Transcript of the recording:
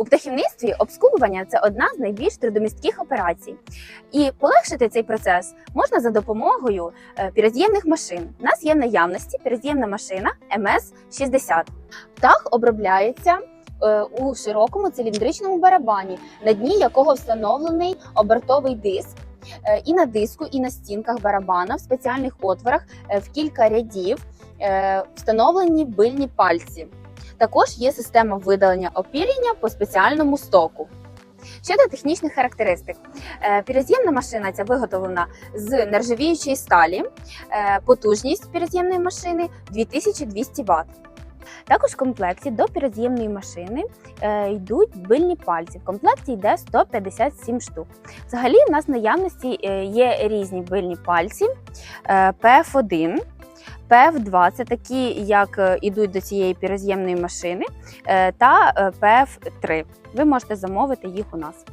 У птахівництві обскубування це одна з найбільш трудомістких операцій. І полегшити цей процес можна за допомогою е, піроз'ємних машин. У нас є в наявності піроз'ємна машина МС-60. Птах обробляється е, у широкому циліндричному барабані, на дні якого встановлений обертовий диск. Е, І на диску, і на стінках барабана в спеціальних отворах в кілька рядів встановлені бильні пальці. Також є система видалення опілення по спеціальному стоку. Щодо технічних характеристик, е, Піроз'ємна машина ця виготовлена з нержавіючої сталі, е, потужність піроз'ємної машини 2200 Вт. Також в комплекті до піроз'ємної машини е, йдуть бильні пальці. В комплекті йде 157 штук. Взагалі, в нас в наявності є різні бильні пальці, PF1. ПФ-2 це такі, як е, ідуть до цієї піроз'ємної машини, е, та е, ПФ-3. Ви можете замовити їх у нас.